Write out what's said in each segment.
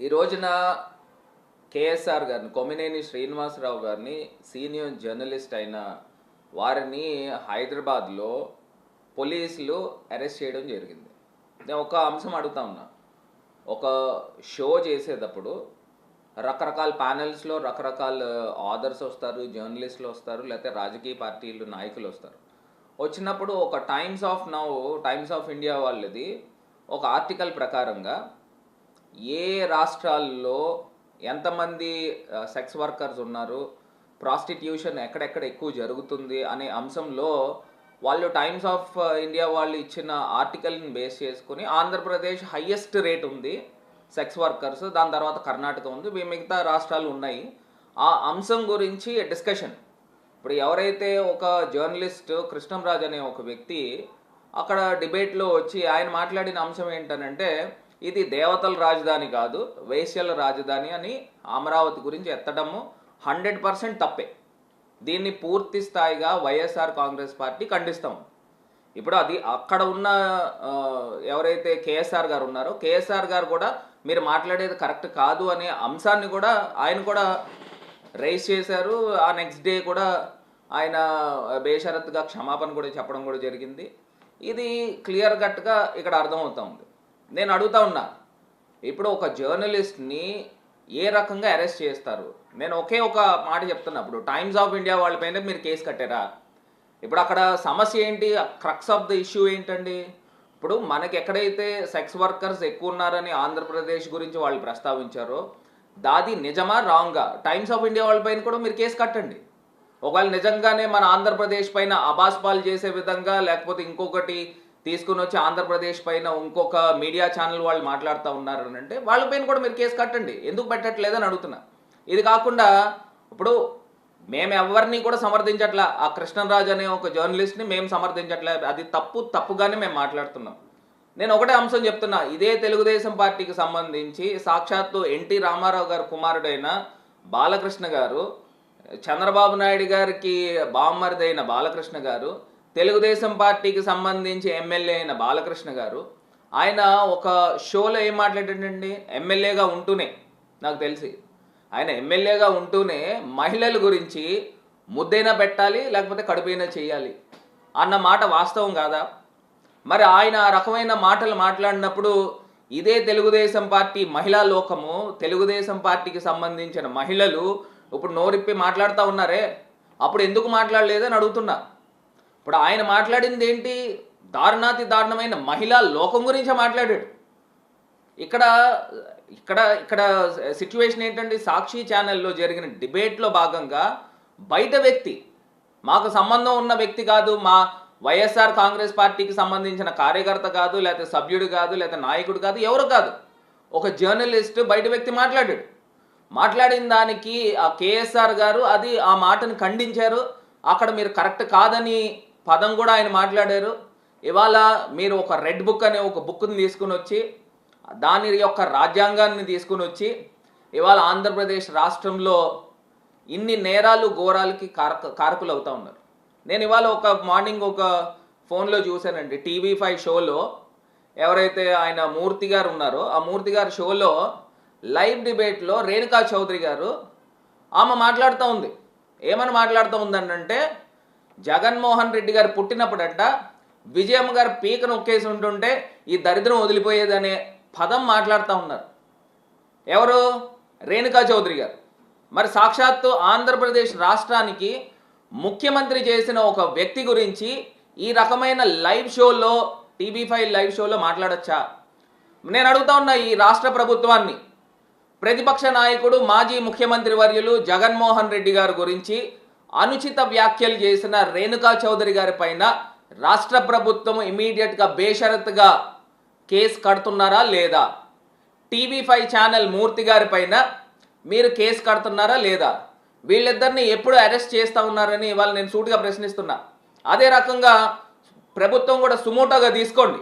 ఈ రోజున కేఎస్ఆర్ గారిని కొమ్మినేని శ్రీనివాసరావు గారిని సీనియర్ జర్నలిస్ట్ అయిన వారిని హైదరాబాద్లో పోలీసులు అరెస్ట్ చేయడం జరిగింది. నేను ఒక అంశం అడుగుతా ఉన్నా. ఒక షో చేసేటప్పుడు రకరకాల ప్యానెల్స్లో రకరకాల ఆథర్స్ వస్తారు జర్నలిస్టులు వస్తారు లేకపోతే రాజకీయ పార్టీలు నాయకులు వస్తారు. వచ్చినప్పుడు ఒక Times of Now Times of India వాళ్ళది ఒక ఆర్టికల్ ప్రకారంగా ఏ రాష్ట్రాల్లో ఎంతమంది సెక్స్ వర్కర్స్ ఉన్నారు ప్రాస్టిట్యూషన్ ఎక్కడెక్కడ ఎక్కువ జరుగుతుంది అనే అంశంలో వాళ్ళు టైమ్స్ ఆఫ్ ఇండియా వాళ్ళు ఇచ్చిన ఆర్టికల్ని బేస్ చేసుకుని ఆంధ్రప్రదేశ్ హయ్యెస్ట్ రేట్ ఉంది సెక్స్ వర్కర్స్ దాని తర్వాత కర్ణాటక ఉంది మిగతా రాష్ట్రాలు ఉన్నాయి. ఆ అంశం గురించి డిస్కషన్. ఇప్పుడు ఎవరైతే ఒక జర్నలిస్ట్ కృష్ణంరాజ్ అనే ఒక వ్యక్తి అక్కడ డిబేట్లో వచ్చి ఆయన మాట్లాడిన అంశం ఏంటనంటే ఇది దేవతల రాజధాని కాదు వేశ్యల రాజధాని అని అమరావతి గురించి ఎత్తడము హండ్రెడ్ పర్సెంట్ తప్పే. దీన్ని పూర్తి స్థాయిగా వైఎస్ఆర్ కాంగ్రెస్ పార్టీ ఖండిస్తాం ఇప్పుడు అది అక్కడ ఉన్న ఎవరైతే కేఎస్ఆర్ గారు ఉన్నారో కేఎస్ఆర్ గారు కూడా మీరు మాట్లాడేది కరెక్ట్ కాదు అనే అంశాన్ని కూడా ఆయన కూడా రైజ్ చేశారు. ఆ నెక్స్ట్ డే కూడా ఆయన బేషరత్గా క్షమాపణ కూడా చెప్పడం కూడా జరిగింది. ఇది క్లియర్ కట్గా ఇక్కడ అర్థమవుతా. ఉంది నేను అడుగుతా ఉన్నా. ఇప్పుడు ఒక జర్నలిస్ట్ని ఏ రకంగా అరెస్ట్ చేస్తారు? నేను ఒకే ఒక మాట చెప్తున్నా. ఇప్పుడు టైమ్స్ ఆఫ్ ఇండియా వాళ్ళపైన మీరు కేసు కట్టారా? ఇప్పుడు అక్కడ సమస్య ఏంటి? క్రక్స్ ఆఫ్ ద ఇష్యూ ఏంటండి? ఇప్పుడు మనకి ఎక్కడైతే సెక్స్ వర్కర్స్ ఎక్కువ ఉన్నారని ఆంధ్రప్రదేశ్ గురించి వాళ్ళు ప్రస్తావించారో దాది నిజమా? రాంగా? టైమ్స్ ఆఫ్ ఇండియా వాళ్ళపైన కూడా మీరు కేసు కట్టండి. ఒకవేళ నిజంగానే మన ఆంధ్రప్రదేశ్ పైన అబాస్పాలు చేసే విధంగా లేకపోతే ఇంకొకటి తీసుకుని వచ్చి ఆంధ్రప్రదేశ్ పైన ఇంకొక మీడియా ఛానల్ వాళ్ళు మాట్లాడుతూ ఉన్నారు అని అంటే వాళ్ళపైన కూడా మీరు కేసు కట్టండి. ఎందుకు పెట్టట్లేదని అడుగుతున్నా. ఇది కాకుండా ఇప్పుడు మేము ఎవరిని కూడా సమర్థించట్లా ఆ కృష్ణరాజు అనే ఒక జర్నలిస్ట్ని మేము సమర్థించట్లే అది తప్పు తప్పుగానే మేము మాట్లాడుతున్నాం. నేను ఒకటే అంశం చెప్తున్నా ఇదే తెలుగుదేశం పార్టీకి సంబంధించి సాక్షాత్తు ఎన్టీ రామారావు గారు కుమారుడైన బాలకృష్ణ గారు చంద్రబాబు నాయుడు గారికి బామ్మరిదైన బాలకృష్ణ గారు తెలుగుదేశం పార్టీకి సంబంధించి ఎమ్మెల్యే అయిన బాలకృష్ణ గారు ఆయన ఒక షోలో ఏం మాట్లాడాడండి? ఎమ్మెల్యేగా ఉంటూనే నాకు తెలిసి. ఆయన ఎమ్మెల్యేగా ఉంటూనే మహిళల గురించి ముద్దైనా పెట్టాలి లేకపోతే కడుపైనా చేయాలి అన్న మాట వాస్తవం కాదా? మరి ఆయన ఆ రకమైన మాటలు మాట్లాడినప్పుడు ఇదే తెలుగుదేశం పార్టీ మహిళా లోకము తెలుగుదేశం పార్టీకి సంబంధించిన మహిళలు ఇప్పుడు నోరిప్పి మాట్లాడుతూ ఉన్నారే? అప్పుడు ఎందుకు మాట్లాడలేదని అడుగుతున్నా. ఇప్పుడు ఆయన మాట్లాడింది ఏంటి? దారుణాతి దారుణమైన మహిళా లోకం గురించే మాట్లాడాడు. ఇక్కడ ఇక్కడ ఇక్కడ సిచ్యువేషన్ ఏంటంటే సాక్షి ఛానల్లో జరిగిన డిబేట్లో భాగంగా బయట వ్యక్తి మాకు సంబంధం ఉన్న వ్యక్తి కాదు మా వైఎస్ఆర్ కాంగ్రెస్ పార్టీకి సంబంధించిన కార్యకర్త కాదు లేకపోతే సభ్యుడు కాదు లేకపోతే నాయకుడు కాదు ఎవరు కాదు. ఒక జర్నలిస్ట్ బయట వ్యక్తి మాట్లాడాడు. మాట్లాడిన దానికి ఆ కేఎస్ఆర్ గారు అది ఆ మాటను ఖండించారు. అక్కడ మీరు కరెక్ట్ కాదని పదం కూడా ఆయన మాట్లాడారు. ఇవాళ మీరు ఒక రెడ్ బుక్ అనే ఒక బుక్ని తీసుకుని వచ్చి దాని యొక్క రాజ్యాంగాన్ని తీసుకుని వచ్చి ఇవాళ ఆంధ్రప్రదేశ్ రాష్ట్రంలో ఇన్ని నేరాలు ఘోరాలకి కారక కారకులు అవుతా ఉన్నారు. నేను ఇవాళ ఒక మార్నింగ్ ఒక ఫోన్లో చూశానండి. టీవీ ఫైవ్ షోలో ఎవరైతే ఆయన మూర్తి గారు ఉన్నారో ఆ మూర్తి గారి షోలో లైవ్ డిబేట్లో రేణుకా చౌదరి గారు ఆమె మాట్లాడుతూ ఉంది. ఏమని మాట్లాడుతూ ఉందంటే జగన్మోహన్ రెడ్డి గారు పుట్టినప్పుడట విజయమ్మ గారు పీక నొక్కేసి ఉంటుంటే ఈ దరిద్రం వదిలిపోయేదనే పదం మాట్లాడుతూ ఉన్నారు. ఎవరు? రేణుకా చౌదరి గారు. మరి సాక్షాత్తు ఆంధ్రప్రదేశ్ రాష్ట్రానికి ముఖ్యమంత్రి చేసిన ఒక వ్యక్తి గురించి ఈ రకమైన లైవ్ షోలో టీవీ ఫైవ్ లైవ్ షోలో మాట్లాడచ్చా? నేను అడుగుతా ఉన్నా ఈ రాష్ట్ర ప్రభుత్వాన్ని. ప్రతిపక్ష నాయకుడు మాజీ ముఖ్యమంత్రి వర్యులు జగన్మోహన్ రెడ్డి గారి గురించి అనుచిత వ్యాఖ్యలు చేసిన రేణుకా చౌదరి గారి పైన రాష్ట్ర ప్రభుత్వం ఇమీడియట్గా బేషరత్గా కేసు కడుతున్నారా లేదా? టీవీ ఫైవ్ ఛానల్ మూర్తి గారి పైన మీరు కేసు కడుతున్నారా లేదా? వీళ్ళిద్దరిని ఎప్పుడు అరెస్ట్ చేస్తూ ఉన్నారని ఇవాళ నేను సూటిగా ప్రశ్నిస్తున్నా. అదే రకంగా ప్రభుత్వం కూడా సుమోటోగా తీసుకోండి.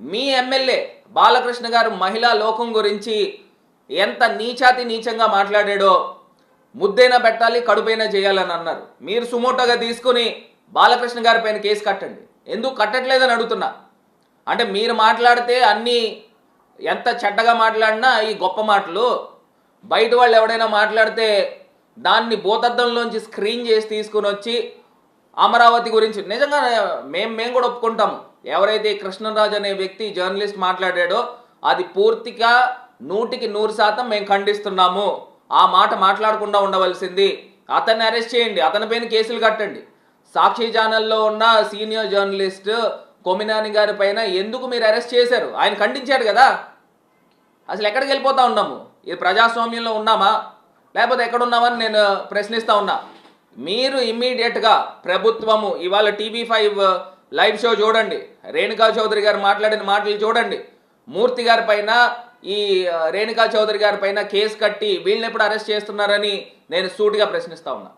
మీ ఎమ్మెల్యే బాలకృష్ణ గారు మహిళా లోకం గురించి ఎంత నీచాతి నీచంగా మాట్లాడాడో ముద్దైనా పెట్టాలి కడుపైనా చేయాలని అన్నారు. మీరు సుమోటోగా తీసుకుని బాలకృష్ణ గారి పైన కేసు కట్టండి. ఎందుకు కట్టట్లేదని అడుగుతున్నా. అంటే మీరు మాట్లాడితే అన్నీ ఎంత చెడ్డగా మాట్లాడినా ఈ గొప్ప మాటలు బయట వాళ్ళు ఎవడైనా మాట్లాడితే దాన్ని భూతద్దంలోంచి స్క్రీన్ చేసి తీసుకుని వచ్చి అమరావతి గురించి నిజంగా మేము మేము కూడా ఒప్పుకుంటాము ఎవరైతే కృష్ణరాజు అనే వ్యక్తి జర్నలిస్ట్ మాట్లాడాడో అది పూర్తిగా నూటికి నూరు శాతం మేము ఖండిస్తున్నాము. ఆ మాట మాట్లాడకుండా ఉండవలసింది. అతన్ని అరెస్ట్ చేయండి. అతని పైన కేసులు కట్టండి. సాక్షి ఛానల్లో ఉన్న సీనియర్ జర్నలిస్ట్ కొమినాని గారి పైన ఎందుకు మీరు అరెస్ట్ చేశారు? ఆయన ఖండించాడు కదా. అసలు ఎక్కడికి వెళ్ళిపోతా ఉన్నాము? ఇది ప్రజాస్వామ్యంలో ఉన్నామా? లేకపోతే ఎక్కడున్నామని నేను ప్రశ్నిస్తా ఉన్నా. మీరు ఇమ్మీడియట్గా ప్రభుత్వము ఇవాళ టీవీ ఫైవ్ లైవ్ షో చూడండి. రేణుకా చౌదరి గారు మాట్లాడిన మాటలు చూడండి. మూర్తి గారి పైన ఈ రేణుకా చౌదరి గారి పైన కేసు కట్టి వీళ్ళని ఎప్పుడు అరెస్ట్ చేస్తున్నారని నేను సూటిగా ప్రశ్నిస్తా ఉన్నా.